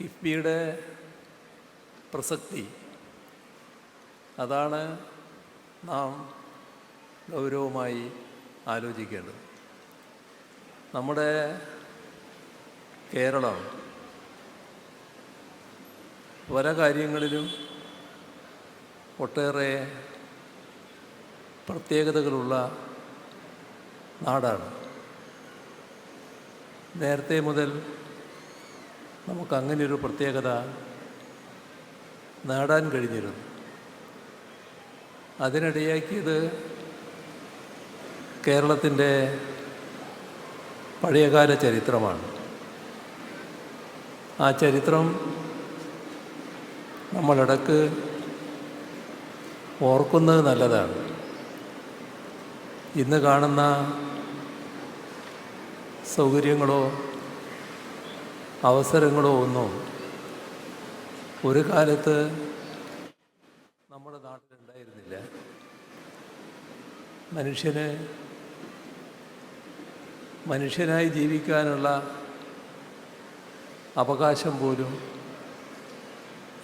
കിഫ്ബിയുടെ പ്രസക്തി. അതാണ് നാം ഗൗരവമായി ആലോചിക്കേണ്ടത്. നമ്മുടെ കേരളം പല കാര്യങ്ങളിലും ഒട്ടേറെ പ്രത്യേകതകളുള്ള നാടാണ്. നേരത്തെ മുതൽ നമുക്ക് ഒരു പ്രത്യേകത നേടാൻ കഴിഞ്ഞിരുന്നു. അതിനിടയാക്കിയത് കേരളത്തിന്റെ പഴയകാല ചരിത്രമാണ്. ആ ചരിത്രം നമ്മളിടക്ക് ഓർക്കുന്നത് നല്ലതാണ്. ഇന്ന് കാണുന്ന സൗകര്യങ്ങളോ അവസരങ്ങളോ ഒന്നും ഒരു കാലത്ത് നമ്മുടെ നാട്ടിലുണ്ടായിരുന്നില്ല. മനുഷ്യന് മനുഷ്യനായി ജീവിക്കാനുള്ള അവകാശം പോലും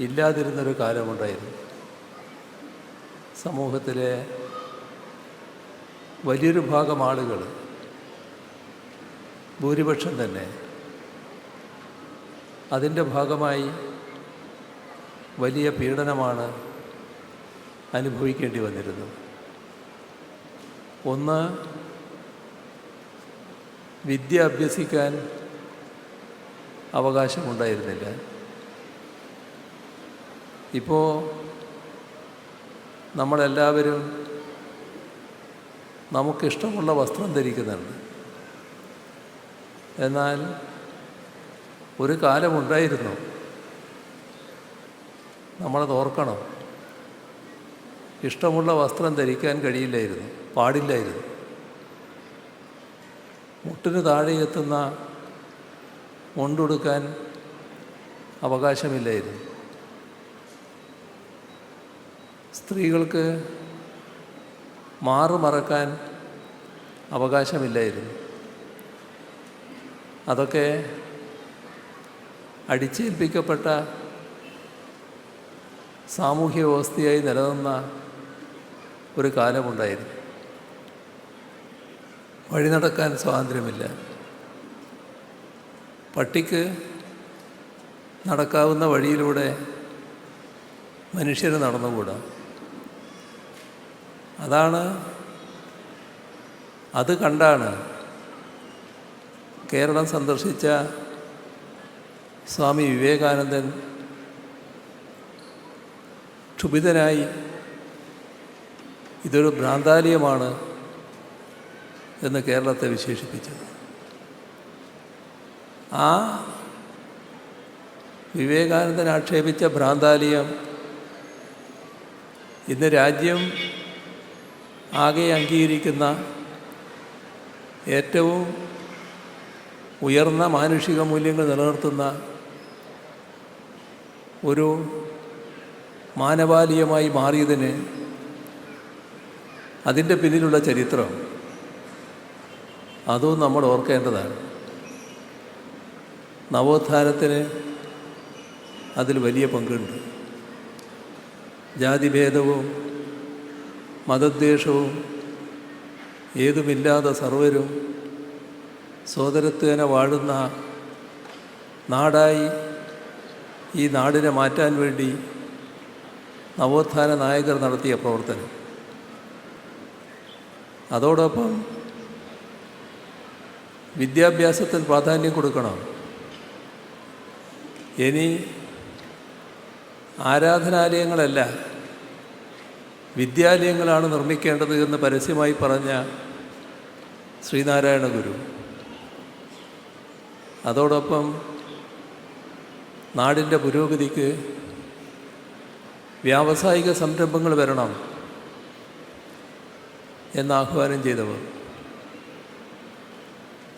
ഇല്ലാതിരുന്നൊരു കാലമുണ്ടായിരുന്നു. സമൂഹത്തിലെ വലിയൊരു ഭാഗം ആളുകൾ ഭൂരിപക്ഷം തന്നെ അതിന്റെ ഭാഗമായി വലിയ പീഡനമാണ് അനുഭവിക്കേണ്ടി വന്നിരുന്നത്. ഒന്ന് വിദ്യ അഭ്യസിക്കാൻ അവകാശമുണ്ടായിരുന്നില്ല. ഇപ്പോൾ നമ്മളെല്ലാവരും നമുക്കിഷ്ടമുള്ള വസ്ത്രം ധരിക്കുന്നുണ്ട്. എന്നാൽ ഒരു കാലമുണ്ടായിരുന്നു നമ്മളത് ഓർക്കണം. ഇഷ്ടമുള്ള വസ്ത്രം ധരിക്കാൻ കഴിയില്ലായിരുന്നു പാടില്ലായിരുന്നു. മുട്ടിന് താഴെ എത്തുന്ന മുണ്ടുടുക്കാൻ അവകാശമില്ലായിരുന്നു. സ്ത്രീകൾക്ക് മാറു മറക്കാൻ അവകാശമില്ലായിരുന്നു. അതൊക്കെ അടിച്ചേൽപ്പിക്കപ്പെട്ട സാമൂഹ്യ വ്യവസ്ഥയായി നിലനിന്ന ഒരു കാലമുണ്ടായിരുന്നു. വഴി നടക്കാൻ സ്വാതന്ത്ര്യമില്ല. പട്ടിക്ക് നടക്കാവുന്ന വഴിയിലൂടെ മനുഷ്യന് നടന്നുകൂടാ. അതാണ് അത് കണ്ടാണ് കേരളം സന്ദർശിച്ച സ്വാമി വിവേകാനന്ദൻ ക്ഷുഭിതനായി ഇതൊരു ഭ്രാന്താലയമാണ് എന്ന് കേരളത്തെ വിശേഷിപ്പിച്ചത്. ആ വിവേകാനന്ദൻ ആക്ഷേപിച്ച ഭ്രാന്താലയം ഇന്ന് രാജ്യം ആകെ അംഗീകരിക്കുന്ന ഏറ്റവും ഉയർന്ന മാനുഷിക മൂല്യങ്ങൾ നിലനിർത്തുന്ന ഒരു മാനവാലിയമായി മാറിയതിന് അതിന്റെ പിന്നിലുള്ള ചരിത്രം അതും നമ്മൾ ഓർക്കേണ്ടതാണ്. നവോത്ഥാനത്തിന് അതിൽ വലിയ പങ്കുണ്ട്. ജാതിഭേദവും മതദ്വേഷവും ഏതുമില്ലാതെ സർവരും സോദരത്വേന വാഴുന്ന നാടായി ഈ നാടിനെ മാറ്റാൻ വേണ്ടി നവോത്ഥാന നായകർ നടത്തിയ പ്രവർത്തനം. അതോടൊപ്പം വിദ്യാഭ്യാസത്തിന് പ്രാധാന്യം കൊടുക്കണം. ഇനി ആരാധനാലയങ്ങളല്ല വിദ്യാലയങ്ങളാണ് നിർമ്മിക്കേണ്ടത് എന്ന് പരസ്യമായി പറഞ്ഞ ശ്രീനാരായണ ഗുരു. അതോടൊപ്പം നാടിന്റെ പുരോഗതിക്ക് വ്യാവസായിക സംരംഭങ്ങൾ വരണം എന്ന് ആഹ്വാനം ചെയ്തവർ.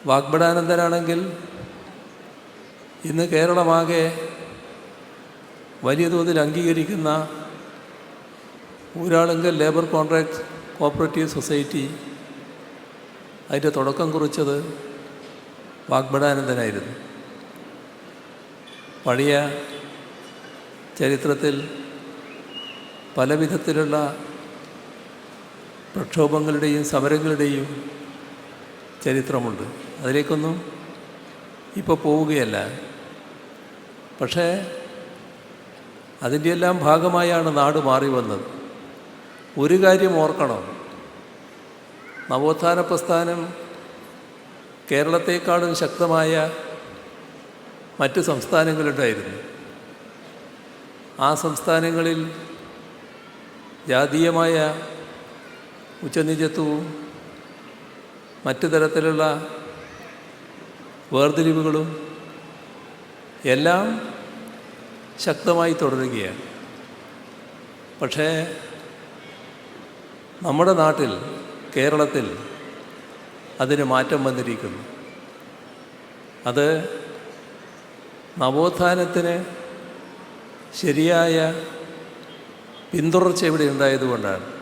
വാഗ്ബടാനന്ദനാണെങ്കിൽ ഇന്ന് കേരളമാകെ വലിയ തോതിൽ അംഗീകരിക്കുന്ന Uralungal labour contract cooperative society അതിന്റെ തുടക്കം കുറിച്ചത് വാഗ്ബടാനന്ദനായിരുന്നു പഴയ ചരിത്രത്തിൽ പല വിധത്തിലുള്ള പ്രക്ഷോഭങ്ങളുടെയും സമരങ്ങളുടെയും ചരിത്രമുണ്ട്. അതിലേക്കൊന്നും ഇപ്പോൾ പോവുകയല്ല. പക്ഷേ അതിന്റെ എല്ലാം ഭാഗമായാണ് നാട് മാറി വന്നത്. ഒരു കാര്യം ഓർക്കണം. നവോത്ഥാന പ്രസ്ഥാനം കേരളത്തെക്കാളും ശക്തമായ മറ്റ് സംസ്ഥാനങ്ങളുണ്ടായിരുന്നു ആ സംസ്ഥാനങ്ങളിൽ ജാതീയമായ ഉച്ചനിജത്വവും മറ്റു തരത്തിലുള്ള വേർതിരിവുകളും എല്ലാം ശക്തമായി തുടരുകയാണ്. പക്ഷേ നമ്മുടെ നാട്ടിൽ കേരളത്തിൽ അതിന് മാറ്റം വന്നിരിക്കുന്നു. അത് നവോത്ഥാനത്തിന് ശരിയായ പിന്തുടർച്ച ഇവിടെ ഉണ്ടായതുകൊണ്ടാണ്.